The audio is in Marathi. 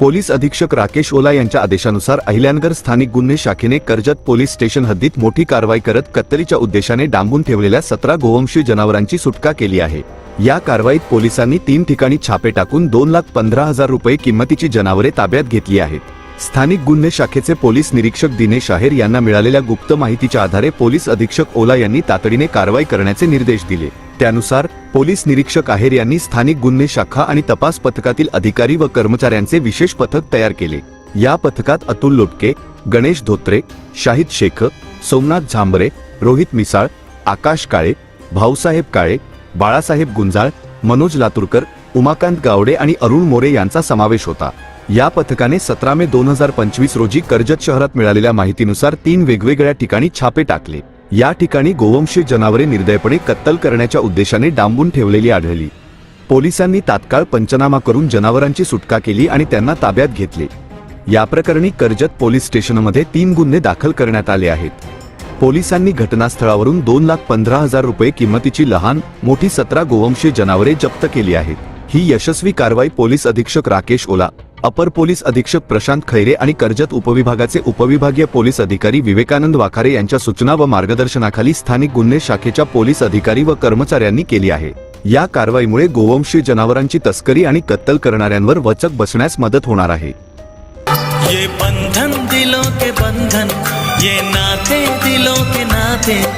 पोलीस अधीक्षक राकेश ओला यांच्या आदेशानुसार अहिल्यानगर स्थानिक गुन्हे शाखेने कर्जत पोलीस स्टेशन हद्दीत मोठी कारवाई करत कत्तलीच्या उद्देशाने डांबून ठेवलेल्या सतरा गोवंशी जनावरांची सुटका केली आहे. या कारवाईत पोलिसांनी तीन ठिकाणी छापे टाकून दोन लाख पंधरा हजार रुपये किंमतीची जनावरे ताब्यात घेतली आहेत. स्थानिक गुन्हे शाखेचे पोलीस निरीक्षक दिनेश आहेर यांना मिळालेल्या गुप्त माहितीच्या आधारे पोलीस अधीक्षक ओला यांनी तातडीने कारवाई करण्याचे निर्देश दिले. त्यानुसार पोलीस निरीक्षक आहेर यांनी स्थानिक गुन्हे शाखा आणि तपास पथकातील अधिकारी व कर्मचाऱ्यांचे विशेष पथक तयार केले. या पथकात अतुल लोटके गणेश धोत्रे शाहिद शेख सोमनाथ झांबरे रोहित मिसाळ आकाश काळे भाऊसाहेब काळे बाळासाहेब गुंजाळ मनोज लातूरकर उमाकांत गावडे आणि अरुण मोरे यांचा समावेश होता. या पथकाने सतरा मे दोन हजार पंचवीस रोजी कर्जत शहरात मिळालेल्या माहितीनुसार तीन वेगवेगळ्या ठिकाणी छापे टाकले. या ठिकाणी गोवंशी जनावरे निर्दयपणे कत्तल करण्याच्या उद्देशाने डांबून ठेवलेली आढळली. पोलिसांनी तात्काळ पंचनामा करून जनावरांची सुटका केली आणि त्यांना ताब्यात घेतले. या प्रकरणी कर्जत पोलीस स्टेशनमध्ये तीन गुन्हे दाखल करण्यात आले आहेत. पोलिसांनी घटनास्थळावरून दोन लाख पंधरा हजार रुपये किंमतीची लहान मोठी सतरा गोवंशी जनावरे जप्त केली आहेत. ही यशस्वी कारवाई पोलीस अधीक्षक राकेश ओला अपर पोलीस अधीक्षक प्रशांत खैरे आणि कर्जत उपविभागाचे उपविभागीय पोलीस अधिकारी विवेकानंद वाखारे यांच्या सूचना व मार्गदर्शनाखाली स्थानिक गुन्हे शाखेच्या पोलीस अधिकारी व कर्मचाऱ्यांनी केली आहे. या कारवाईमुळे गोवंशी जनावरांची तस्करी आणि कत्तल करणाऱ्यांवर वचक बसण्यास मदत होणार आहे. ये बंधन दिलों के बंधन ये नाते दिलों के नाते